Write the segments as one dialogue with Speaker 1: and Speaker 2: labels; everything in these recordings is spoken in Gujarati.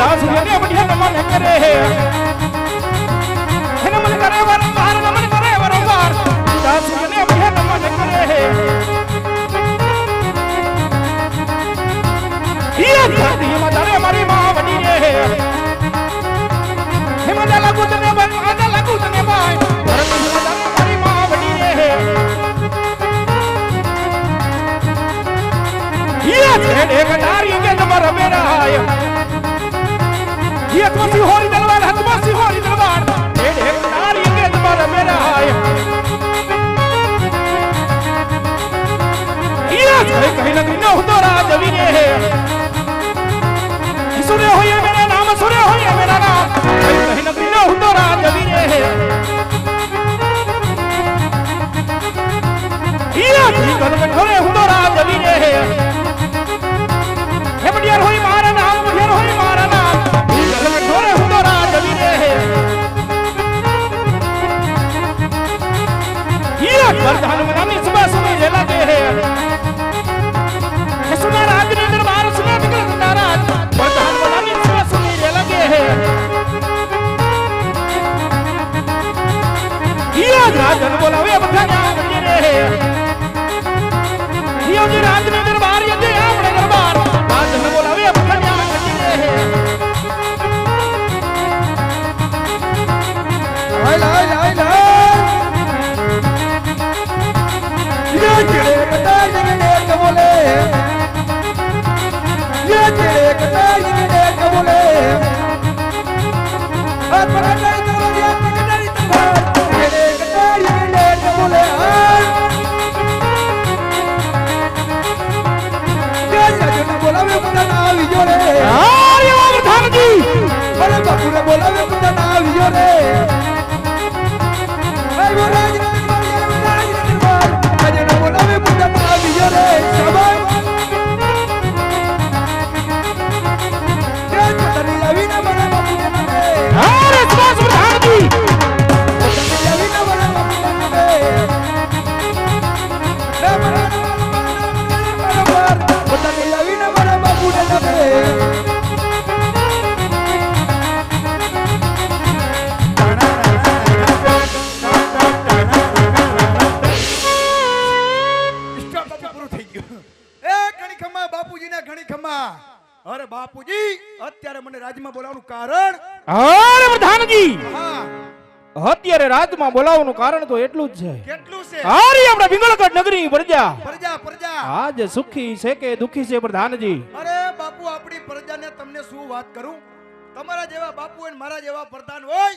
Speaker 1: દાસુને બઢિયા નમન કરે હે. નમન કરે વારંવાર નમન કરે વારંવાર. દાસુને બઢિયા નમન કરે હિયા ધરતી માં તારે મારી માં વડી રે હે. મને લાગુ તને ભાઈ મને લાગુ તને ભાઈ. તારે મારી માં વડી રે હિયા છેડે કટારી કે તમાર મેરાય. હિયા mira, mira. ઈલા જાય કહી લગી ન હું તો રાજ વિને હે સુરે હોય મેરા નામ સુરે હોય મેરા નામ. કહી લગી ન હું તો રાજ વિને હે કરધાન મનાની સુબહ સુબહ જે લાગે હે હે સુના રાજની દરબાર સુના બિગલ નારાજ કરધાન મનાની સુબહ સુબહ જે લાગે હે હીરા રાજન બોલાવે બધા નામ વીરે બોલાવે બધા
Speaker 2: ના આવ્યો રે રાજમાં બોલાવવાનું કારણ
Speaker 1: તો એટલું જ છે.
Speaker 2: કેટલું છે?
Speaker 1: હારી આપણા વિંગલગઢ નગરી પ્રજા.
Speaker 2: પ્રજા પ્રજા.
Speaker 1: આજ સુખી છે કે દુખી છે પ્રધાનજી?
Speaker 2: અરે બાપુ આપણી પ્રજાને તમને શું વાત કરું? તમારા જેવા બાપુ અને મારા જેવા પ્રધાન હોય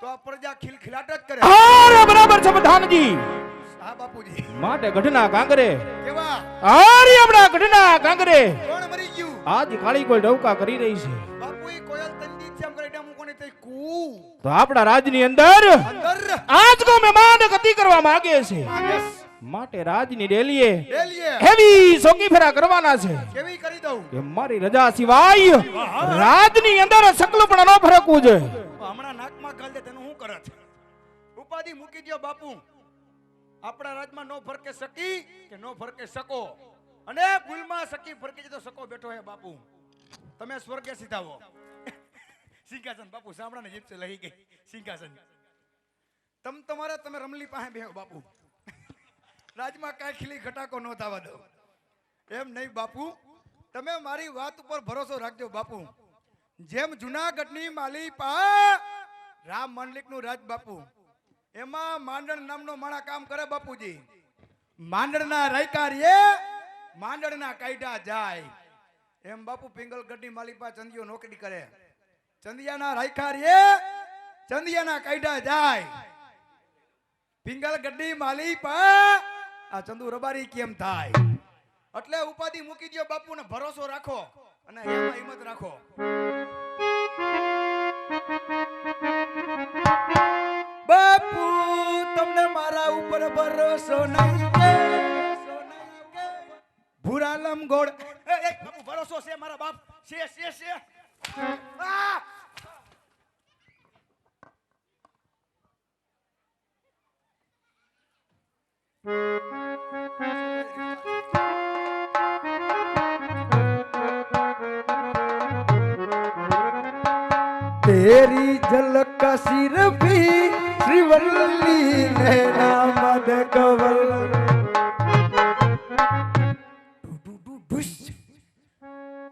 Speaker 2: તો આ પ્રજા ખિલખિલાટ જ કરે.
Speaker 1: આર્ય બરાબર છે પ્રધાનજી.
Speaker 2: હા બાપુજી.
Speaker 1: માટે ઘટના કાંગરે
Speaker 2: કેવા?
Speaker 1: આર્ય આપણા ઘટના કાંગરે
Speaker 2: કોણ મરી ગયું?
Speaker 1: આજ કાળી કોઈ ડવકા કરી રહી છે.
Speaker 2: તે
Speaker 1: આપણા રાજની અંદર આજ કો મહેમાન ગતિ કરવા માંગે છે. માટે રાજની ડેલીએ હેવી સોકી ફેરા કરવાના છે.
Speaker 2: કેવી કરી દઉં?
Speaker 1: કે મારી રજા સિવાય રાજની અંદર સકલું પણ ન ફરકવું છે
Speaker 2: હમણાં નાકમાં ગાલ દે તેનું શું છે? ઉપાધિ મૂકી દો બાપુ. આપણા રાજમાં નો ફરકે સકી કે નો ફરકે શકો. અને ભૂલમાં સકી ફરકે જતો સકો બેઠો હે બાપુ. તમે સ્વર્ગે સીધાવો સિંહાસન બાપુ સાંભળાને જીપસે લઈ ગઈ સિંહાસન તમ તમારા, તમે રમલી પાસે બેહો બાપુ. રાજમાં કાંઈ ખીલી ખટાકો ન થવા દો. એમ નહીં બાપુ, તમે મારી વાત ઉપર ભરોસો રાખજો બાપુ. જેમ જુનાગઢની માલી પા રામ મંડલિકનું રાજ બાપુ. એમાં માંડણ નામનો માણા કામ કરે બાપુજી. માંડણના રાયકારીએ માંડણના કાયદા જાય. એમ બાપુ પિંગલગઢની માલિપા ચંદિયો નોકરી કરે. ચંદિયાના રાયકારીએ ચંદિયાના કાયદા જાય. પિંગલગઢની માલિપા આ ચંદુ રબારી કેમ થાય? એટલે ઉપાધિ મૂકી દો બાપુને ભરોસો રાખો અને એમાં હિંમત રાખો. બાપુ, તમને મારા ઉપર ભરોસો નહીં ભૂરાલમ ગોળ ભરોસો છે મારા બાપ. છે છે છે. તારી ઝલક શિરફી શ્રીવલ્લી નૈના મદ કવલ.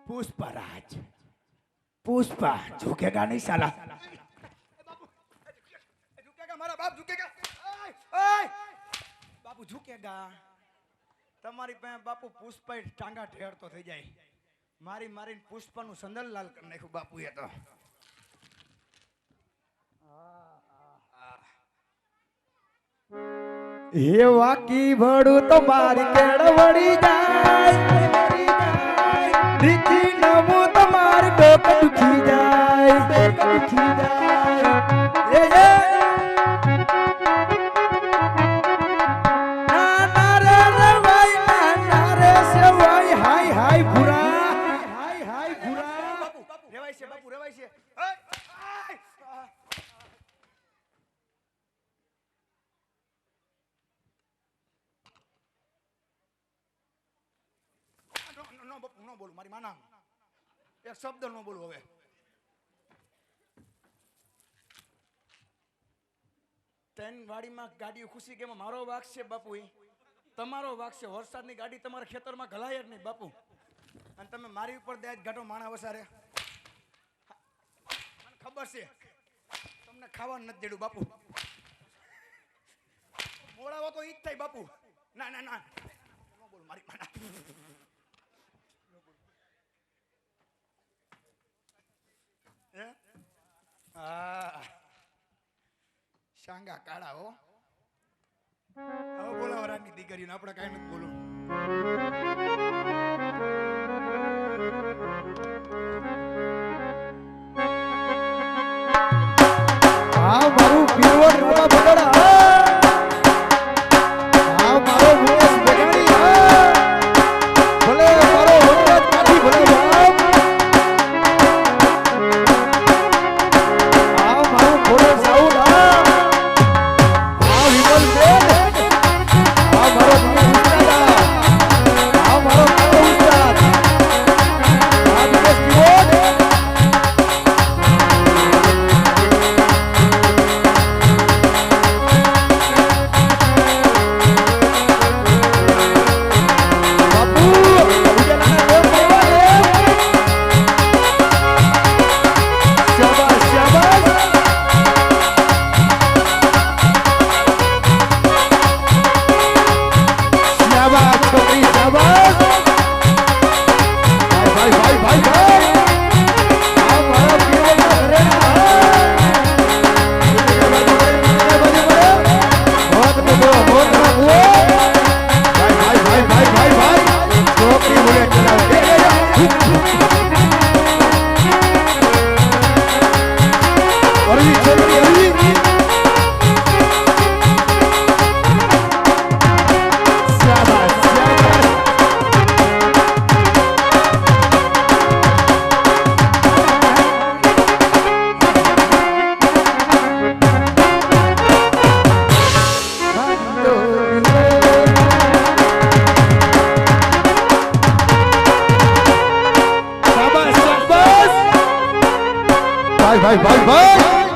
Speaker 3: પુષ્પરાજ. પુષ્પા ઝુકેગા નહીં સાલા. મારા બાપ ઝુકેગા. બાપુ ઝુકેગા. તમારી પાસે બાપુ પુષ્પા ટાંગા ઠેરતો થઈ જાય. મારી મારીને પુષ્પનું સંદલ લાલ કરી નાખ્યું બાપુએ તો.
Speaker 2: એ વાકી ભડું તો મારી કેળવડી જાય. નો,
Speaker 3: બોલું મારી માના એક શબ્દ ન બોલું હવે. તેન વાડીમાં ગાડી ખુશી કે મારો વાક છે બાપુ. તમારો વાક છે. વરસાદની ગાડી તમારા ખેતરમાં ઘલાય જ નહીં બાપુ. અને તમે મારી ઉપર દયા ઘાટો માણા વસારે. ખબર છે. તમને ખાવા નથી દેડું બાપુ. મોડાવો તો ઈ જ થાય બાપુ. ના ના ના ન બોલ મારી માના હે? હા શાંગા કાળા, હો. હવે બોલાવો રાની દીકરીને આપણે કાંઈ નથી બોલું
Speaker 2: આ મારું પીરવડ રવા બગડા. ભાઈ ભાઈ ભાઈ ભાઈ.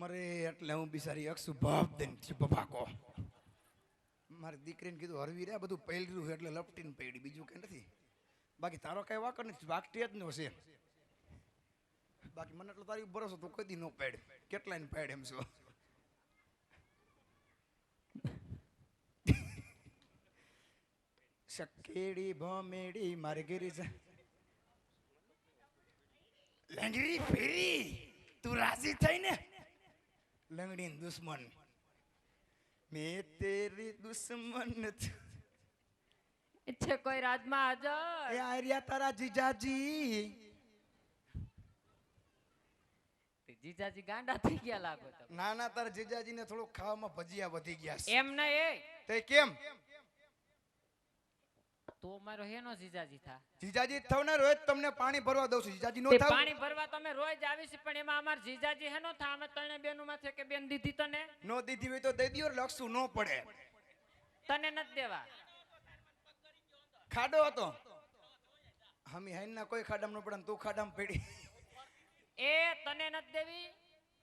Speaker 2: મરે
Speaker 3: એટલે હું બિચારી અક્ષુ ભાપ દઈને બભાકો મારી દીકરીને કીધું, હરવી રે બધું પહેર્યું છે એટલે લપટીને પડી બીજું કઈ નથી. બાકી તારો કઈ વાકર નથી, વાકટી જ નો છે. બાકી મને એટલો તારી ભરોસો તો કદી નો પેડ. કેટલાય ને પેડ એમ છો? શકેડી ભમેડી, મારે ગીરી છે લંગડી ફેરી તું રાજી થઈ ને લંગડી દુશ્મન. મેં તેરી દુશ્મન છે.
Speaker 4: કોઈ રાજમાં
Speaker 2: એ આર્યા તારા જીજાજી.
Speaker 4: તે જીજાજી ગાંડા થઈ ગયા લાગો
Speaker 2: ના ના તારા જીજાજીને થોડું ખાવામાં ભજીયા વધી ગયા છે.
Speaker 4: એમ ના એ
Speaker 2: તે કેમ?
Speaker 4: તો મારો હેનો જીજાજી થા.
Speaker 2: જીજાજી થાવ ને રોજ તમને પાણી ભરવા દઉં છું. જીજાજી નો થાવ.
Speaker 4: પાણી ભરવા તમે રોજ આવીશ પણ એમાં અમાર જીજાજી હેનો થા. અમે ત્રણે બેનું માથે કે બેન દીધી તને?
Speaker 2: નો દીધી હોય તો દઈ દ્યો લક્ષું નો પડે.
Speaker 4: તને નથી દેવા.
Speaker 2: ખાડો હતો. હમી હાઈના કોઈ ખાડામાં ન પડે તું ખાડામાં પડી.
Speaker 4: એ તને નથી દેવી?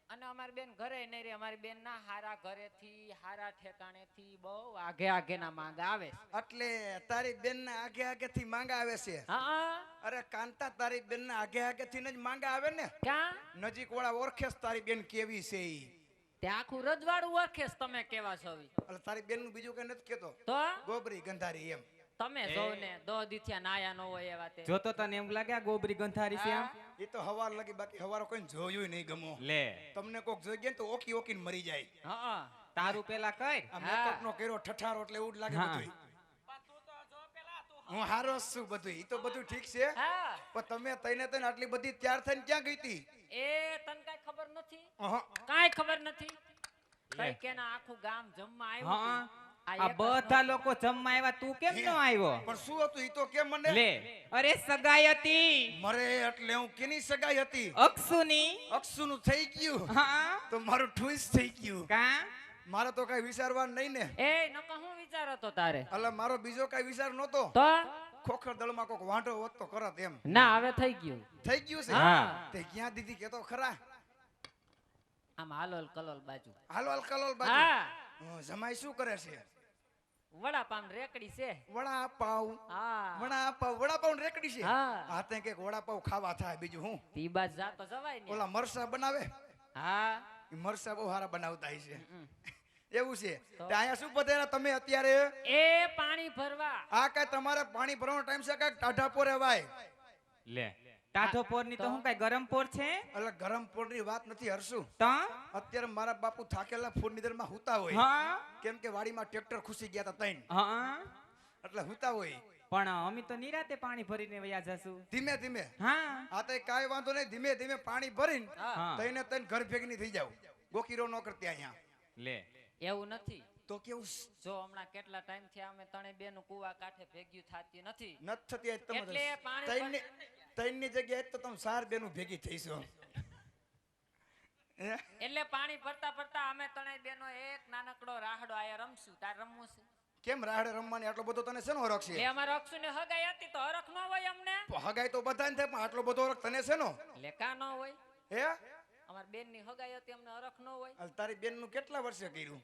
Speaker 4: અને અમારી બેન ઘરે નહીં રે અમારી બેન ના હારા ઘરેથી હારા ઠેકાણેથી બહુ આગે આગે ના માંગ આવે
Speaker 2: એટલે તારી બેન ના આગે આગે થી માંગ આવે છે?
Speaker 4: હા.
Speaker 2: અરે કાંતા તારી બેન ના આગે આગે થી જ માંગ આવે ને?
Speaker 4: ક્યાં?
Speaker 2: નજીક વાળા ઓળખે તારી બેન કેવી છે ઈ?
Speaker 4: તે આખું રજવાડું ઓળખે તમે કેવા છો.
Speaker 2: એટલે તારી બેનનું બીજું કઈ નથી કેતો
Speaker 4: તો?
Speaker 2: ગોબરી ગંધારી એમ.
Speaker 4: તમે જોને દો દીથિયા નાયા નો હોય એવા તે.
Speaker 5: જો તો તને એમ લાગે ગોબરી ગંધારી છે
Speaker 4: હા.
Speaker 2: એ તો હવાર લગી બાકી હવારો કોઈ જોયું નહીં ગમો.
Speaker 5: લે.
Speaker 2: તમને કોક જોઈ ગયા તો ઓકી ઓકીને મરી જાય.
Speaker 4: હા
Speaker 5: તારું પેલા
Speaker 4: કઈ
Speaker 2: મેકઅપ નો કર્યો ઠઠારો એટલે એવું જ લાગે બધું હું હારો છું બધું ઈ તો બધું ઠીક છે. પણ તમે તઈને તઈને આટલી બધી તૈયાર થઈને ક્યાં ગઈ હતી
Speaker 4: એ તને કાઈ ખબર નથી. કાઈ ખબર નથી? કઈ કેના આખું ગામ જમવા આવ્યું.
Speaker 5: આ બધા લોકો જમવા આવ્યા. તું કેમ ન આવ્યો?
Speaker 2: પણ શું હતું? ઈ તો કેમ મને?
Speaker 5: લે. અરે સગાઈ હતી.
Speaker 2: મરે એટલે હું કેની સગાઈ હતી?
Speaker 5: અક્ષુની.
Speaker 2: અક્ષુનું થઈ ગયું.
Speaker 5: હા.
Speaker 2: તો મારું ટ્વિસ્ટ થઈ ગયું.
Speaker 5: કા?
Speaker 2: મારે તો કઈ વિચારવા નહીં ને.
Speaker 4: એ નકા હું વિચાર હતો તારે?
Speaker 2: અલા મારો બીજો કઈ વિચાર નહોતો.
Speaker 4: તો?
Speaker 2: ખોખર દળમાં કોક વાંઢો હોત તો કરત એમ.
Speaker 4: ના હવે થઈ ગયું.
Speaker 2: થઈ ગયું છે?
Speaker 5: હા.
Speaker 2: તે ક્યાં દીધી કેતો ખરા?
Speaker 4: આમ હાલોલ કલોલ બાજુ.
Speaker 2: હાલોલ કલોલ બાજુ.
Speaker 4: હા
Speaker 2: જમાઈ શું કરે છે?
Speaker 4: વડાપાવ રેકડી છે.
Speaker 2: વડાપાવ
Speaker 4: હા.
Speaker 2: વડાપાવ વડાપાવ રેકડી છે?
Speaker 4: હા.
Speaker 2: હા કે વડાપાવ ખાવા થાય બીજું હું?
Speaker 4: તી બાજ જા જવાય ને.
Speaker 2: ઓલા મરસા બનાવે?
Speaker 4: હા.
Speaker 2: મરસા બહુ સારા બનાવતા હોય છે. એવું છે? અહીંયા શું પધાર્યા તમે અત્યારે?
Speaker 4: એ પાણી ભરવા.
Speaker 2: આ કઈ તમારે પાણી ભરવાનો ટાઈમ છે કઈ ટાઢા પોરે વાય?
Speaker 5: લે. ટાઢો પોરની તો હું કઈ ગરમ પોર છે?
Speaker 2: એટલે ગરમ પોરની વાત નથી હરશું
Speaker 5: તો?
Speaker 2: અત્યારે મારા બાપુ થાકેલા ફૂડ નિદરમાં હુતા હોય.
Speaker 5: હા?
Speaker 2: કેમ કે વાડીમાં ટ્રેક્ટર ખુશી ગયા હતા તૈન
Speaker 5: હા?
Speaker 2: એટલે હુતા હોય.
Speaker 5: પણ અમે તો નિરાતે પાણી ભરીને વયા જશું.
Speaker 2: ધીમે ધીમે.
Speaker 5: હા?
Speaker 2: આ તો કાંઈ વાંધો નહીં ધીમે ધીમે પાણી ભરીને તઈને તઈને ઘર ભેગની થઈ જાવ ગોકીરો ન કરતી અહીંયા.
Speaker 5: લે.
Speaker 4: એવું નથી.
Speaker 2: તો કેવું
Speaker 4: જો હમણાં કેટલા ટાઈમથી અમે ત્રણે બેનું કુવા કાંઠે ભેગ્યું થાતી નથી.
Speaker 2: નથી થતી
Speaker 4: એટલે પાણી
Speaker 2: તૈનની તૈનની જગ્યાએ તો તમે સાર બેનું ભેગી થઈશો હે?
Speaker 4: એટલે પાણી ભરતા ભરતા અમે ત્રણેય બેનો એક નાનકડો રાહડો આયા રમશું તાર રમવું છે.
Speaker 2: કેમ રાહડે રમવાની? આટલો બધો તને શેનો હરખ છે?
Speaker 4: અમારે અક્ષુ ને હગાઈ હતી તો હરખ ન હોય અમને.
Speaker 2: હગાઈ તો બધાને થાય પણ આટલો બધો હરખ તને શેનો?
Speaker 4: એટલે કા ન હોય?
Speaker 2: હે?
Speaker 4: અમાર બેનની હગાઈ હતી અમને હરખ ન હોય.
Speaker 2: હાલ તારી બેનનું કેટલા વર્ષે કર્યું?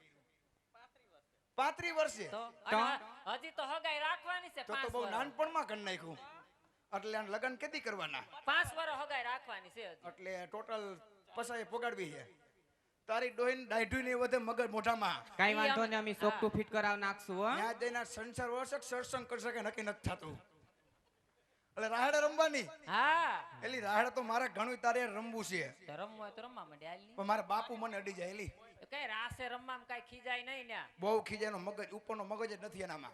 Speaker 2: પાંત્રી વર્ષે.
Speaker 4: તો હજી તો હગાઈ રાખવાની છે
Speaker 2: તો બહુ નાનપણમાં કરી નાખ્યું. એટલે લગ્ન કેદી કરવાના?
Speaker 4: પાંચ વર્ષ હગાઈ રાખવાની છે
Speaker 2: એટલે ટોટલ પસાય પોગાડવી છે. તારી ડોહીન દાઢું ને વધે મગજ મોઢામાં.
Speaker 5: કઈ વાંધો ને અમે સોક ટુ ફિટ કરાવ નાખશું હો.
Speaker 2: ત્યાં દેના સંસાર વર્ષક સરસંગ કરશે કે નક્કી નથી થતું. એટલે રાહડે રમવાની.
Speaker 4: હા.
Speaker 2: એલી રાહડે તો મારે ઘણું તારે રમવું છે.
Speaker 4: રમવું હોય તો રમવા માંડે આલી
Speaker 2: પણ મારા બાપુ મને અડી જાય એલી.
Speaker 4: કઈ રાસે રમવામાં કઈ ખીજાય નહીં ને
Speaker 2: બહુ ખીજાયનો મગજ ઉપરનો મગજ જ નથી એનામાં.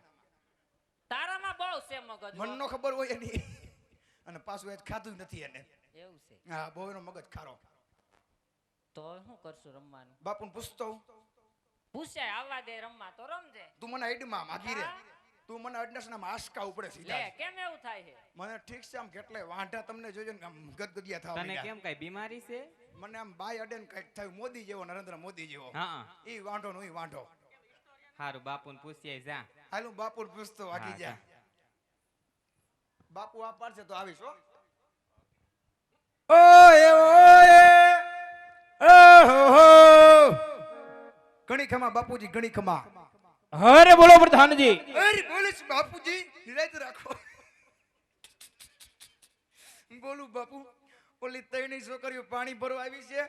Speaker 4: તારામાં બહુ છે મગજ મન
Speaker 2: મનનો ખબર હોય એની. અને પાછું એ ખાધું નથી એને.
Speaker 4: એવું છે.
Speaker 2: હા બહુ એનો મગજ ખારો.
Speaker 4: તો શું કરશું રમવાનું?
Speaker 2: બાપુને પૂછતો.
Speaker 4: પૂછે આવવા દે રમવા તો રમજે.
Speaker 2: તું મને હેડમાં માગી રે. તું મને અડનસના માસ્કા ઉપડે
Speaker 4: લે
Speaker 2: સીધા
Speaker 4: કેમ એવું થાય છે?
Speaker 2: મને ઠીક છે આમ કેટલે વાંઢા તમને જોજો ને આમ ગદગદિયા થાવ
Speaker 5: તને કેમ કઈ બીમારી છે?
Speaker 2: મને આમ બાય અડે ને કંઈક થયું મોદી જેવો નરેન્દ્ર મોદી જેવો.
Speaker 5: હા
Speaker 2: ઈ વાંઢો નો ઈ વાંઢો.
Speaker 5: હારું બાપુ ને પૂછીએ જા.
Speaker 2: હાલું બાપુ પૂછતો વાગી જા. બાપુ આ પાડશે તો આવીશ ઘણી ખમા બાપુજી ઘણી ખમા
Speaker 1: હરે બોલો પ્રધાનજી.
Speaker 2: અરે બોલીશ બાપુજી. નિરાજ રાખો. બોલું બાપુ. ઓલી તૈણી છોકરીઓ પાણી ભરવા આવી છે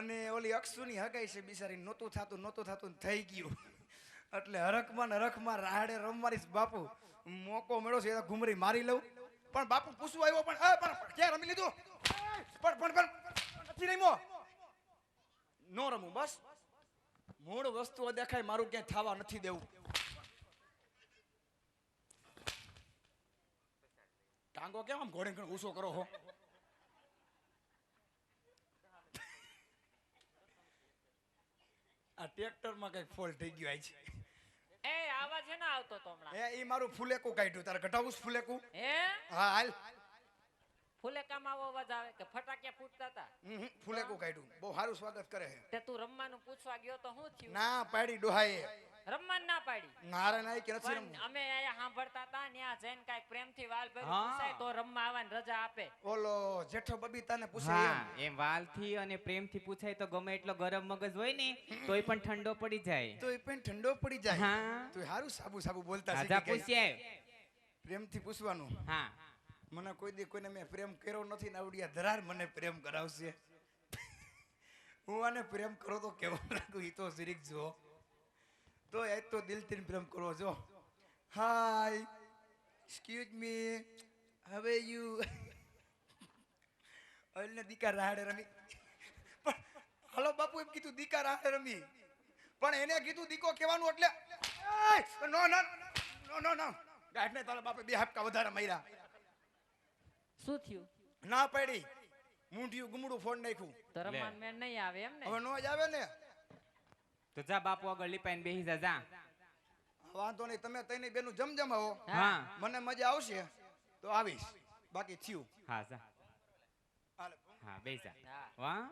Speaker 2: અને ઓલી અક્ષુની હગાઈ છે બિચારી. નહોતું થતું નહોતું થતું થઈ ગયું. એટલે હરખમાં ને હરખમાં રાહડે રમવાની બાપુ. મોકો મળ્યો છે એ ઘુમરી મારી લઉં. પણ બાપુ પૂછવું આવ્યો પણ એ, પણ ક્યાં રમી લીધું? પણ પણ પણ નથી રમ્યો? નો રમું બસ. મૂળ વસ્તુઓ દેખાય મારું ક્યાંય થવા નથી દેવું. ટાંગો કેમ આમ ઘોડે ઘોડે ઊંચો કરો હો? આ ટ્રેક્ટરમાં કઈ ફોલ્ટ થઈ ગયો છે
Speaker 4: આવા છે ને આવતો તો હમણાં.
Speaker 2: એ ઈ મારું ફુલેકું કાઢ્યું તારે ઘટાવું ફુલેકું ફૂલેકું?
Speaker 4: હે?
Speaker 2: હા હાલ.
Speaker 4: ફુલેકામાં આવો અવાજ આવે કે ફટાકિયા ફૂટતા હતા
Speaker 2: હમ, કાઢ્યું. બહુ સારું સ્વાગત કરે છે.
Speaker 4: તે તું રમવાનું પૂછવા ગયો તો શું થયું?
Speaker 2: ના પાડી ડોહાએ.
Speaker 4: રમવાનું ના પાડી.
Speaker 2: નારે નાઈ કે નથી રમવું.
Speaker 4: અમે આયા સાંભળતા હતા ત્યાં જઈને કાંઈક પ્રેમથી વાલ
Speaker 6: ભરી
Speaker 4: પૂછાય તો રમવા આવવાની રજા આપે.
Speaker 2: ઓલો જેઠો બબીતાને પૂછે એમ.
Speaker 6: એમ વાલથી અને પ્રેમથી પૂછાય તો ગમે એટલો ગરમ મગજ હોય ને તોય પણ ઠંડો પડી જાય.
Speaker 2: તોય પણ ઠંડો પડી જાય.
Speaker 6: હા.
Speaker 2: તો સારું સાબુ સાબુ બોલતા છે.
Speaker 6: પૂછ્યા
Speaker 2: પ્રેમથી પૂછવાનું.
Speaker 6: હા.
Speaker 2: મને કોઈ દી કોઈને મેં પ્રેમ કર્યો નથી ને આવડિયા ધરાર મને પ્રેમ કરાવશે. હું આને પ્રેમ કરો તો કેવો લાગુ એ તો શરીક જો તો એ તો દિલથી પ્રેમ કરો જો હાય એક્સક્યુઝ મી હવે યુ અલને દીકા રાહડે રમી. પણ હાલો બાપુ એમ કીધું દીકા રાડે રમી. પણ એને કીધું દીકો કહેવાનું એટલે! નો નો નો નો નો. ગાંઠને તારા બાપે બે હાપકા વધારે માર્યા.
Speaker 4: શું થયું?
Speaker 2: ના પડી. મૂંઢિયું ગુમડું ફોન નાખ્યું.
Speaker 4: તો રમવાનું નહીં આવે એમ ને?
Speaker 2: હવે નો જ આવે ને?
Speaker 6: તો જા બાપુ આગળ લીપાઈને બેસી જા જા.
Speaker 2: વાંધો નહીં તમે તઈને બેનું જમજમાવો
Speaker 6: હા.
Speaker 2: મને મજા આવશે તો આવીશ. બાકી થયું.
Speaker 6: હા જા. હા બેસી જા.
Speaker 4: હા.
Speaker 6: વાહ.